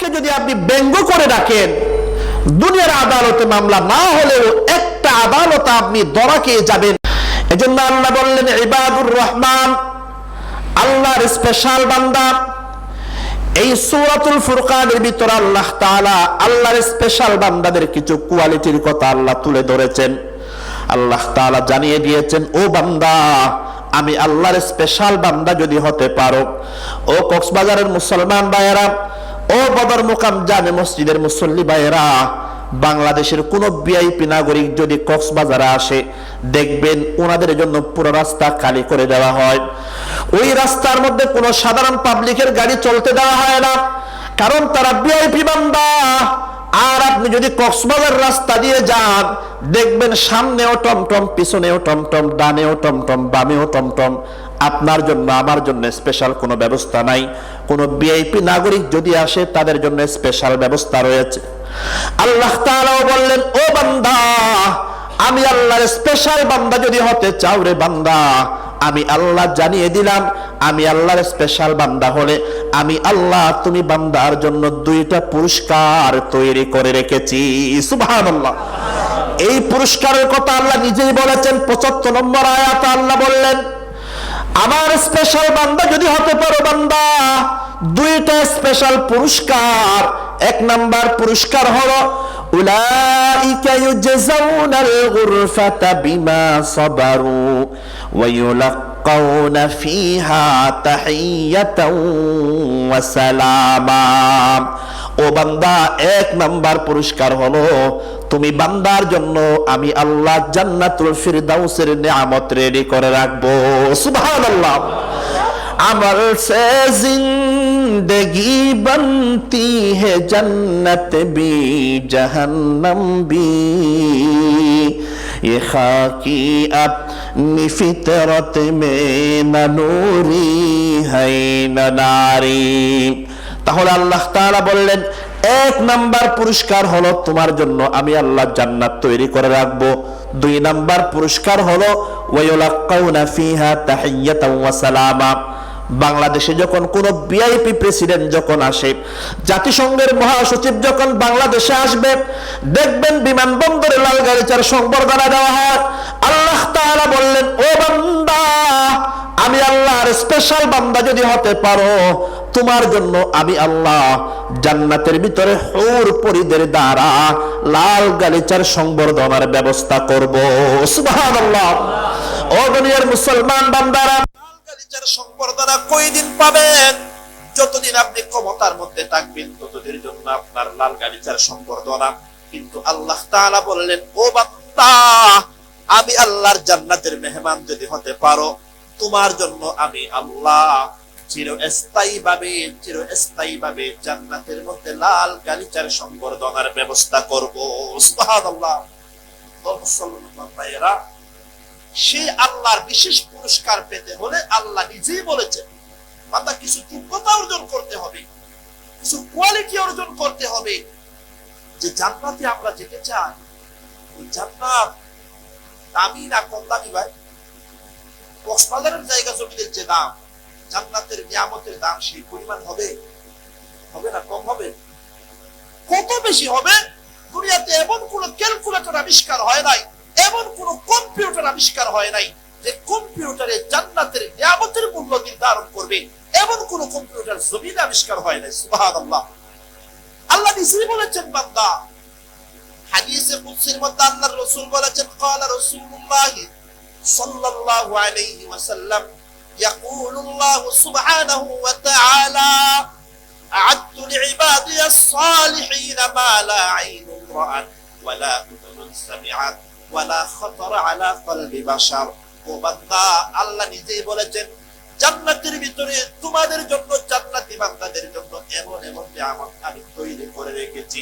কে যদি আপনি ব্যঙ্গ করে রাখেন, দুনিয়ার আদালতে মামলা না হলেও একটা আদালত আপনি দরা খেয়ে যাবেন। এজন্য আল্লাহ বললেন, ইবাদুর রহমান, আল্লাহর স্পেশাল বান্দা। এই সূরাতুল ফুরকানের ভিতরে আল্লাহ তাআলা আল্লাহর স্পেশাল বান্দাদের কিছু কোয়ালিটির কথা আল্লাহ তুলে ধরেছেন। আল্লাহ তাআলা জানিয়ে দিয়েছেন, ও বান্দা, আমি আল্লাহর স্পেশাল বান্দা যদি হতে পারো। ও কক্সবাজারের মুসলমান ভাইয়েরা ও বদর মুকাম জামে মসজিদের মুসল্লি ভাইয়েরা, বাংলাদেশের কোন ভিআইপি নাগরিক যদি কক্সবাজারে আসে, দেখবেন ওনাদের জন্য পুরো রাস্তা খালি করে দেওয়া হয়। ওই রাস্তার মধ্যে কোনো সাধারণ পাবলিকের গাড়ি চলতে দেওয়া হয় না। কারণ তারা ভিআইপি বান্দা। আর আপনি যদি কক্সবাজার রাস্তা দিয়ে যান, দেখবেন সামনেও টমটম, পিছনেও টমটম, ডানেও টমটম, বামেও টমটম আপনার জন্য, আমার জন্য স্পেশাল কোনো ব্যবস্থা নাই। কোনো বিআইপি নাগরিক যদি আসে, তাদের জন্য স্পেশাল ব্যবস্থা রয়েছে। আল্লাহ তাআলাও বললেন, ও বান্দা, আমি আল্লাহর স্পেশাল বান্দা যদি হতে চাও রে বান্দা, আমি আল্লাহ জানিয়ে দিলাম, আমি আল্লাহর স্পেশাল বান্দা হলে, আমি আল্লাহ তুমি বান্দার জন্য দুইটা পুরস্কার তৈরি করে রেখেছি। সুবহানাল্লাহ। এই পুরস্কারের কথা আল্লাহ নিজেই বলেছেন, পঁচাত্তর নম্বর আয়াত আল্লাহ বললেন আমার স্পেশাল বান্দা যদি হতে পারো বান্দা, দুইটা স্পেশাল পুরস্কার। এক নাম্বার পুরস্কার হলো বিমা সালামা। ও বান্দা এক নাম্বার পুরস্কার হলো তুমি বান্দার জন্য আমি আল্লাহ জান্নাতুল ফিরদাউসের নিয়ামত রেডি করে রাখবো সুবহানাল্লাহ अमल से जिंदगी बनती है जन्नत भी जहन्नम भी ये खाकी अपनी फितरत में न नूरी है न नारी তাহলে আল্লাহ তাআলা বললেন, এক নাম্বার পুরস্কার হলো তোমার জন্য আমি আল্লাহ জান্নাত তৈরি করে রাখব। দুই নাম্বার পুরস্কার হলো সালামা। বাংলাদেশে যখন কোন ভিআইপি প্রেসিডেন্ট যখন আসে, জাতিসংঘের মহাসচিব যখন বাংলাদেশে আসবে, দেখবেন বিমানবন্দরে লাল গাড়িচার সংবর্ধনা দেওয়া হয়। আল্লাহ তাআলা বললেন, ও বান্দা আমি আল্লাহর স্পেশাল বান্দা যদি হতে পারো, তোমার জন্য আমি আল্লাহ জান্নাতের ভিতরে হুর পরিদের দ্বারা লাল গালিচার সংবর্ধনার ব্যবস্থা করব। সুবহানাল্লাহ। ও দুনিয়ার মুসলমান বান্দারা, লাল গালিচার সংবর্ধনা কয়দিন পাবেন? যতদিন আপনি ক্ষমতার মধ্যে থাকবেন, ততদিন জন্য আপনার লাল গালিচার সংবর্ধনা। কিন্তু আল্লাহ তাআলা বললেন, ও বান্দা, আমি আল্লাহর জান্নাতের মেহমান যদি হতে পারো তোমার জন্য আমি আল্লাহ। চিরস্থায়ী ভাবে চিরস্থায়ী ভাবে জান্নাতের মধ্যে লাল গালিচার সংবর্ধনার ব্যবস্থা করব। সে আল্লাহর বিশেষ পুরস্কার পেতে হলে আল্লাহ নিজেই বলেছেন, বান্দা কিছু যোগ্যতা অর্জন করতে হবে, কিছু কোয়ালিটি অর্জন করতে হবে। যে জান্নাতে আমরা যেতে চাই জান্নাত দামি না কম দামি ভাই? কক্সবাজারের জায়গা জমিদের যে দাম, জান্নাতের নিয়ামতের দাম সেই পরিমাণ হবে? হবে না কম হবে? কত বেশি হবে? দুনিয়াতে এমন কোন ক্যালকুলেটর আবিষ্কার হয় নাই, এমন কোন কম্পিউটার আবিষ্কার হয় নাই যে কম্পিউটারে জান্নাতের নিয়ামতের মূল্য নির্ধারণ করবে। এমন কোন কম্পিউটার জমিন আবিষ্কার হয় নাই সুবাহ আল্লাহ আল্লাহ নিজেই বলেছেন, বান্দা, হাদিসে কুদসির মধ্যে আল্লাহর রাসূল বলেছেন ক্বালা রাসূলুল্লাহ صلى الله عليه وسلم يقول الله سبحانه وتعالى أعدت لعبادي الصالحين ما لا عين رأت ولا أذن سمعت ولا خطر على قلب بشر ও বান্দা আল্লাহ নিজেই বলেছেন জান্নাতের ভিতরে তোমাদের জন্য জান্নাতি বান্দাদের জন্য এমন এমন নিয়ামত আমি তৈরি করে রেখেছি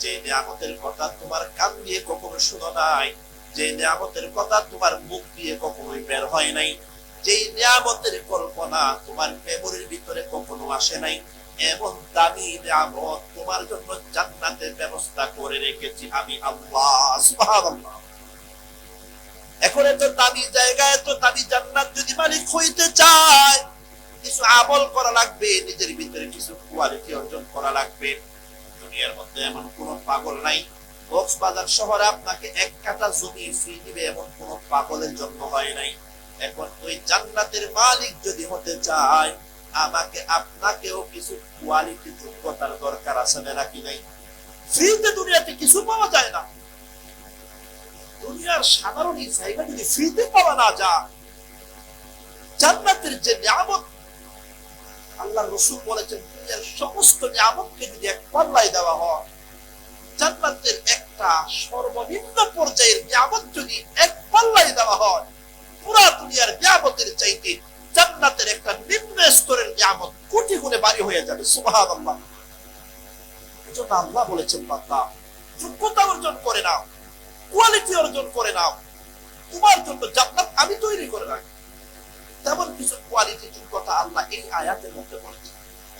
যে নিয়ামতের কথা তোমার কান দিয়ে কখনো শুনো নাই যে নিয়ামতের কথা তোমার মুখ দিয়ে কখনোই বের হয় নাই যে নিয়ামতের কল্পনা তোমার মেমোরির ভিতরে কখনো আসে নাই, এমন দামি নিয়ামত তোমার জন্য জান্নাতের ব্যবস্থা করে রেখেছি আমি আল্লাহ এখন এত দামি জায়গায় এত দামি জান্নাত যদি মালিক হইতে চায়, কিছু আমল করা লাগবে, নিজের ভিতরে কিছু কোয়ালিটি অর্জন করা লাগবে। দুনিয়ার মধ্যে এমন কোন পাগল নাই কক্সবাজার শহরে আপনাকে এক কাটা জমি ফ্রি দিবে এমন কোন পাগলের জন্ম হয় নাই। এখন ওই জান্নাতের মালিক যদি হতে চায়, আমাকে আপনাকেও কিছু কোয়ালিটি যোগ্যতার দরকার আছে না নাকি নাই? ফ্রিতে দুনিয়াতে কিছু পাওয়া যায় না। দুনিয়ার সাধারণ এই জায়গা যদি ফ্রিতে পাওয়া না যায়, জান্নাতের যে নিয়ামত, আল্লাহ রসুল বলেছেন, দুনিয়ার সমস্ত নিয়ামতকে যদি এক পাল্লায় দেওয়া হয় জান্নাতের একটা সর্বনিম্ন পর্যায়ের নিয়ামত যদি এক পাল্লায় দেওয়া হয়, পুরা দুনিয়ার নিয়ামতের চাইতে জান্নাতের একটা নিম্ন স্তরের নিয়ামত কোটি গুণে বাড়ি হয়ে যাবে সুবাহান আল্লাহ আল্লাহ বলেছেন, বান্দা, যোগ্যতা অর্জন করে নাও কোয়ালিটি অর্জন করে নাও। তোমার জন্য জান্নাত আমি তৈরি করে রাখি। তেমন কিছু কোয়ালিটি যোগ্যতা আল্লাহ এই আয়াতের মধ্যে বলেছে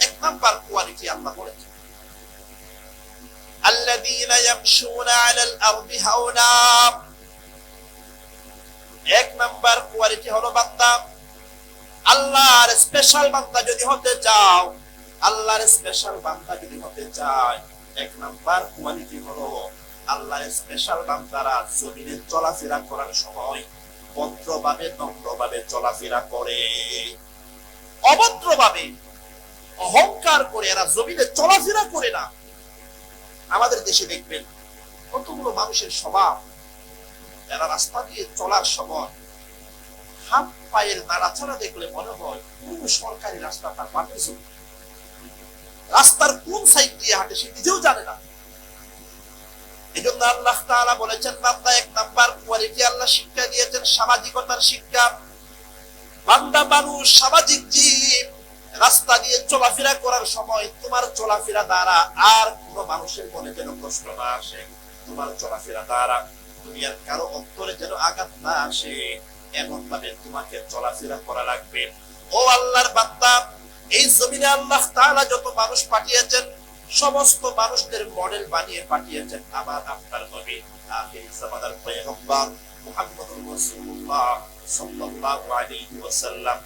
এক নাম্বার কোয়ালিটি আল্লাহ বলেছে الذين يمشون على الأرض هونا এক নাম্বার কোয়ালিটি হলো বান্দা আল্লাহর স্পেশাল বান্দা যদি হতে চাও আল্লাহর স্পেশাল বান্দা যদি হতে চায় এক নাম্বার কোয়ালিটি হলো আল্লাহর স্পেশাল বান্দারা জমিনে চলাফেরা করার সময় ভদ্রভাবে নম্রভাবে চলাফেরা করে অভদ্রভাবে অহংকার করে এরা জমিনে চলাফেরা করে না আমাদের দেশে দেখবেন কতগুলো মানুষের স্বভাব এরা রাস্তা দিয়ে চলার সময় হাত পায়ের নাড়াচাড়া দেখলে মনে হয় কোন সরকারি রাস্তা তার পাঠিয়েছে রাস্তার কোন সাইড দিয়ে হাঁটে সে নিজেও জানে না। এই জন্য আল্লাহ তাআলা বলেছেন, বান্দা এক নাম্বার কোয়ালিটি আল্লাহ শিক্ষা দিয়েছেন? সামাজিকতার শিক্ষা। বান্দা মানুষ সামাজিক জীব। রাস্তা দিয়ে চলাফেরা করার সময় তোমার চলাফেরা দ্বারা আর কোন মানুষের মনে যেন কষ্ট না আসে। তোমার চলাফেরা দ্বারা দুনিয়ার কারও অন্তরে যেন আঘাত না আসে এমন ভাবে তোমাকে চলাফেরা করা লাগবে। ও আল্লাহর বান্দা, এই জমিনে আল্লাহ তাআলা যত মানুষ পাঠিয়েছেন, সমস্ত মানুষদের মডেল বানিয়ে পাঠিয়েছেন আমার আপনার নবী। আখির জামানার পয়গম্বর মুহাম্মদুর রাসূলুল্লাহ সাল্লাল্লাহু আলাইহি ওয়াসাল্লাম।